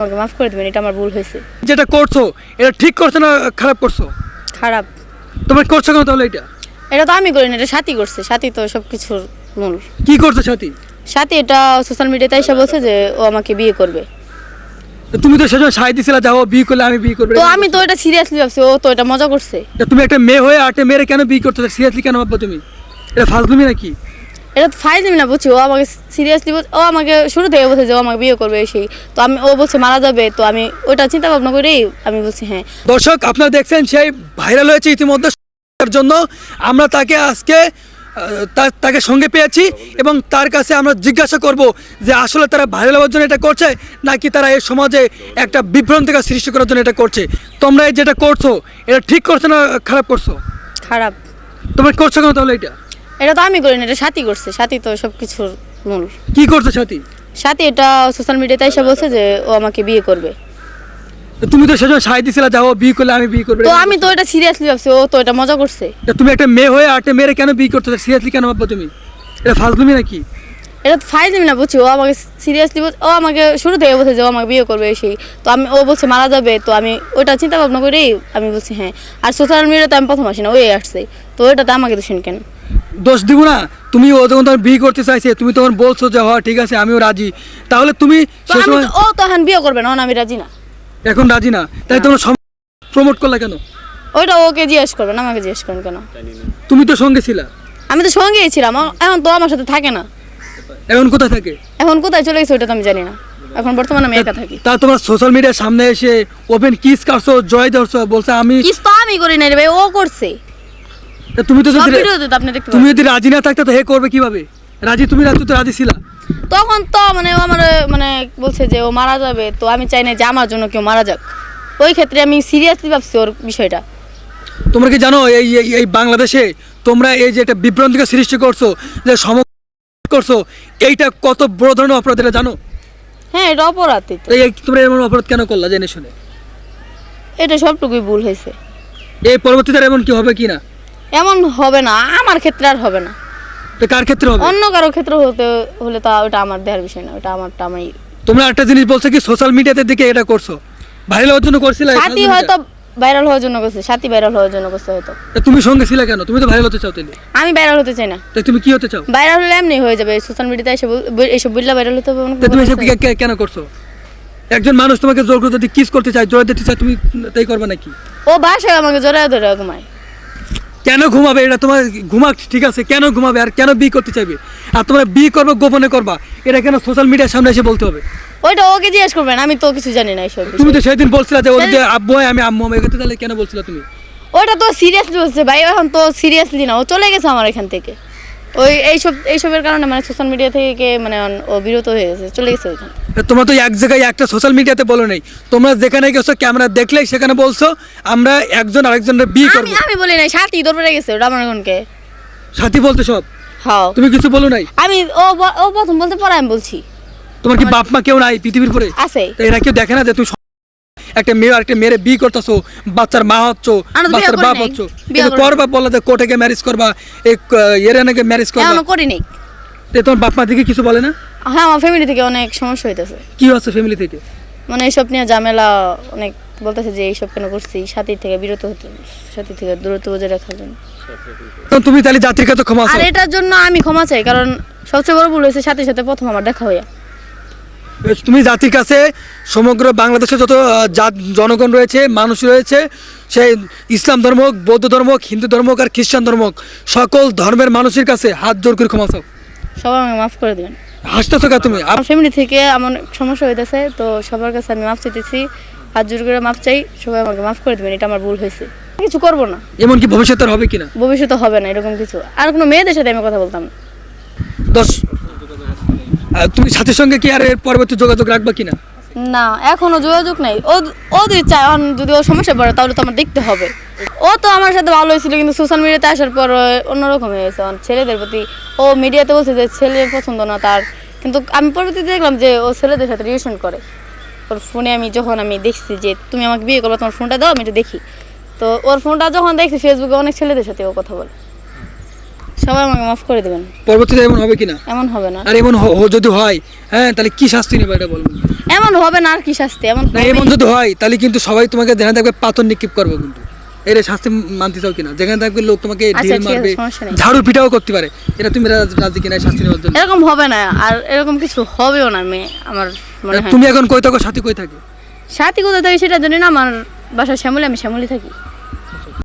আমাকে মাফ করে দেবেন এটা আমার ভুল হয়েছে। যেটা করছ এটা ঠিক করছ না খারাপ করছ? খারাপ। তোমরা করছ কেন তাহলে এটা? এটা তো আমি করিনি এটা সাথী করছে সাথী তো সব কিছুর মূল। কি করছ সাথী সাথী এটা সোশ্যাল মিডিয়াতে এসে বলছে যে ও আমাকে বিয়ে করবে। তুমি তো সেজন্য সাহায্য দিছিলে যাও বিয়ে করলে আমি বিয়ে করব। তো আমি তো এটা সিরিয়াসলি ভাবছি ও তো এটা মজা করছে। তুমি একটা মেয়ে হয়ে আটে মেয়েরে কেন বিয়ে করতে সিরিয়াসলি কেন ভাববো তুমি? এটা ফাজলুমি নাকি? এটা তো ফাইজলামি না বুঝছি? ও আমাকে সিরিয়াসলি ও আমাকে শুরু থেকে বলছে যে ও আমাকে বিয়ে করবে সেই। তো আমি ও বলছে মারা যাবে তো আমি ওটা চিন্তা ভাবনা করেই আমি বলছি হ্যাঁ। দর্শক আপনারা দেখছেন সেই ভাইরাল হয়েছে ইতিমধ্যে জন্য। আমরা তাকে আজকে তাকে সঙ্গে পেয়েছি এবং তার কাছে আমরা জিজ্ঞাসা করব যে আসলে তারা ভাইরাল হওয়ার জন্য এটা করছে নাকি তারা এই সমাজে একটা বিভ্রান্তিকর সৃষ্টি করার জন্য এটা করছে। তোমরা এই যেটা করছ এটা ঠিক করছ না খারাপ করছ? খারাপ। তোমরা করছ কেন তাহলে এটা? এটা তো আমি করিনি এটা সাথী করছে। সাথী তো সব কিছুর মূল। কি করছ সাথী? সাথী এটা সোশ্যাল মিডিয়াতে এসে বলছে যে ও আমাকে বিয়ে করবে। তুমি তো সেজন্য সাহায্য দিছিলে যাও বিয়ে করলে আমি বিয়ে করব। তো আমি তো এটা সিরিয়াসলি ভাবছি ও তো এটা মজা করছে। তুমি একটা মেয়ে হয়ে আটে মেয়েরে কেন বিয়ে করতে সিরিয়াসলি কেন ভাববো তুমি? এটা ফাজলুমি নাকি? এটা তো ফাইজলামি না বুঝছি? ও আমাকে সিরিয়াসলি ও আমাকে শুরু থেকে বলছে যে ও আমাকে বিয়ে করবে সেই তো আমি ও বলছে মারা যাবে। তো আমি ওটা চিন্তা ভাবনা করেই আমি বলছি হ্যাঁ। আর সোশ্যাল মিডিয়াতে আমি প্রথম আসি না ওই আসছে। তো ওটাতে আমাকে তো শুন কেন? দোষ দিব না। তুমি ও যখন তোমার বিয়ে করতে চাইছে তুমি তখন বলছো যে হ্যাঁ ঠিক আছে আমিও রাজি। তাহলে তুমি আমি তো- ও তো এখন বিয়ে করবে না আমি রাজি না। এখন রাজি না। তাই তোমরা প্রমোট করলে কেন? ওইটা ওকে জিজ্ঞেস করবেন আমাকে জিজ্ঞেস করেন কেন? তুমি তো সঙ্গে ছিলা। আমি তো সঙ্গেই ছিলাম এখন তো আমার সাথে থাকে না। এখন কোথায় থাকে? এখন কোথায় চলে গেছে ওইটা তো আমি জানি না। এখন বর্তমানে আমি একা থাকি। তা তোমার সোশ্যাল মিডিয়ার সামনে এসে ওপেন কিস করছ জয় ধরছো বলছে আমি কিস তো আমি করি না রে ভাই ও করছে। তা তুমি তো যদি তুমি যদি রাজি না থাকতে তো হে করবে কীভাবে? রাজি তুমি রাজি তো রাজি ছিলা। তখন তো মানে আমার মানে বলছে যে ও মারা যাবে তো আমি চাই না যে আমার জন্য কেউ মারা যাক। ওই ক্ষেত্রে আমি সিরিয়াসলি ভাবছি ওর বিষয়টা। তোমরা কি জানো এই এই- বাংলাদেশে তোমরা এই যে একটা বিভ্রান্তিকে সৃষ্টি করছ যে সম করছ এইটা কত বড় ধরনের অপরাধ এটা জানো? হ্যাঁ এটা এই তোমরা এমন অপরাধ কেন করলা জেনে শুনে? এটা সবটুকুই ভুল হয়েছে। এই পরবর্তীতে এমন কি হবে কি না? এমন হবে না আমার ক্ষেত্রে আর হবে না। কার ক্ষেত্রে হবে? অন্য কারও ক্ষেত্রে হতে হলে তা ওটা আমার দেওয়ার বিষয় না ওটা আমারটা আমি তোমরা একটা জিনিস বলছো কি সোশ্যাল মিডিয়াতে দিকে এটা করছ? ভাইরাল হওয়ার জন্য করছিলে সাথী হয়তো ভাইরাল হওয়ার জন্য করছে সাথী ভাইরাল হওয়ার জন্য করছে হয়তো। তুমি সঙ্গে ছিলে কেন? তুমি তো ভাইরাল হতে চাও তাহলে আমি ভাইরাল হতে চাই না। তাই তুমি কি হতে চাও? ভাইরাল হলে এমনি হয়ে যাবে সোশ্যাল মিডিয়াতে এসে এসব বললে ভাইরাল হতে হবে তুমি এসব কেন করছ? একজন মানুষ তোমাকে জোর করে যদি কিস করতে চায় জোর দিতে চায় তুমি তাই করবে নাকি? ও বাসায় আমাকে জড়ায় ধরে ঘুমায়। কেন ঘুমাবে? এটা তোমার ঘুমাক ঠিক আছে কেন ঘুমাবে আর কেন বি করতে চাইবে? আর তোমার বি করবে গোপনে করবা এটা কেন সোশ্যাল মিডিয়ার সামনে এসে বলতে হবে? ওইটা ওকে জিজ্ঞেস করবেন আমি তো কিছু জানি না এসব তুমি তো সেদিন বলছিলা যে ওর যে আব্বু হয় আমি আম্মু আমি এক্ষেত্রে তাহলে কেন বলছিলা তুমি? ওটা তো সিরিয়াসলি বলছে ভাই এখন তো সিরিয়াসলি না ও চলে গেছে আমার এখান থেকে। ওই এইসব এইসবের কারণে মানে সোশ্যাল মিডিয়া থেকে মানে ও বিরত হয়ে গেছে চলে গেছে ওইখানে। তোমরা তো এক জায়গায় একটা সোশ্যাল মিডিয়াতে বলো নেই। তোমরা যেখানে গেছো ক্যামেরা দেখলেই সেখানে বলছো আমরা একজন আরেকজনের বিয়ে করব। আমি বলি নাই সাথী দরবারে গেছে আমার সাথী বলতে সব? হাও তুমি কিছু বলো নাই? আমি ও ও প্রথম বলতে পরে আমি বলছি। তোমার কি বাপ মা কেউ নাই পৃথিবীর পরে আছে। এরা কেউ দেখে না যে স- একটা মেয়ে আর একটা মেয়েরে বিয়ে করতেছো বাচ্চার মা হচ্ছ বাচ্চার বাপ নাই। হচ্ছ কিন্তু করবা বললে যে কোর্টে গিয়ে ম্যারেজ করবা এই এরে নাকি ম্যারেজ করবা। এখনও করিনি তো তোমার বাপ মা দিকে কিছু বলে না? হ্যাঁ আমার ফ্যামিলি থেকে অনেক সমস্যা হইতেছে। কি হচ্ছে ফ্যামিলি থেকে? মানে এইসব নিয়ে ঝামেলা অনেক বলতেছে যে এইসব কেন করছি সাথী থেকে বিরত হতে সাথী থেকে দূরত্ব বজায় রাখার জন্য। তো তুমি তাহলে জাতির কাছে ক্ষমা আর এটার জন্য আমি ক্ষমা চাই কারণ সবচেয়ে বড় ভুল হয়েছে সাথে সাথে প্রথম আমার দেখা হইয়া। তুমি জাতির কাছে সমগ্র বাংলাদেশে যত জাত জনগণ রয়েছে মানুষ রয়েছে সেই ইসলাম ধর্ম হোক বৌদ্ধ ধর্ম হোক হিন্দু ধর্ম হোক আর খ্রিস্টান ধর্ম হোক সকল ধর্মের মানুষের কাছে হাত জোর করে ক্ষমা চাও। সবাই আমাকে মাফ করে দেবেন। হাসতেছো কা তুমি? আমার ফ্যামিলি থেকে আমার সমস্যা হইতেছে তো সবার কাছে আমি মাফ চাইতেছি হাত জোর করে মাফ চাই সবাই আমাকে মাফ করে দেবেন এটা আমার ভুল হয়েছে। কিছু করব না। এমনকি ভবিষ্যতে হবে কিনা? ভবিষ্যতে হবে না এরকম কিছু। আর কোনো মেয়েদের সাথে আমি কথা বলতাম না। দশ তুমি সাথীর সঙ্গে কি আর এর পরবর্তী যোগাযোগ রাখবা কিনা? না, এখনও যোগাযোগ নাই। ও ও যদি চায় যদি ও সমস্যা পড়ে, তাহলে তো আমার দেখতে হবে। ও তো আমার সাথে ভালো হয়েছিল কিন্তু সোশ্যাল মিডিয়াতে আসার পর অন্যরকম হয়ে গেছে। ছেলেদের প্রতি, ও মিডিয়াতে বলছে যে ছেলের পছন্দ না তার। কিন্তু আমি পরবর্তীতে দেখলাম যে ও ছেলেদের সাথে রিলেশন করে। ওর ফোনে আমি যখন আমি দেখছি যে তুমি আমাকে বিয়ে করবে, তোমার ফোনটা দাও, আমি একটু দেখি। তো ওর ফোনটা যখন দেখছি ফেসবুকে অনেক ছেলেদের সাথে ও কথা বলে। সবাই আমাকে মাফ করে দেবেন। পরবর্তীতে এমন হবে কিনা? এমন হবে না। আর এমন যদি হয় হ্যাঁ তাহলে কি শাস্তি নেবে এটা বলব এমন হবে না আর কি শাস্তি এমন না এমন যদি হয় তাহলে কিন্তু সবাই তোমাকে থাকবে পাথর নিক্ষেপ করবে কিন্তু। এর শাস্তি মানতে চাও কিনা? যেখানে থাকবে লোক তোমাকে আচ্ছা, ঢিল মারবে ঝাড়ু পিটাও করতে পারে। এটা তুমি রাজ- রাজি কিনা শাস্তি নেওয়ার জন্য? এরকম হবে না আর এরকম কিছু হবেও না আমি আমার মনে হয় তুমি এখন কই থাকো? সাথী কই থাকে? সাথী কোথায় থাকি সেটা জানি না আমার বাসা শ্যামলি আমি শ্যামলি থাকি।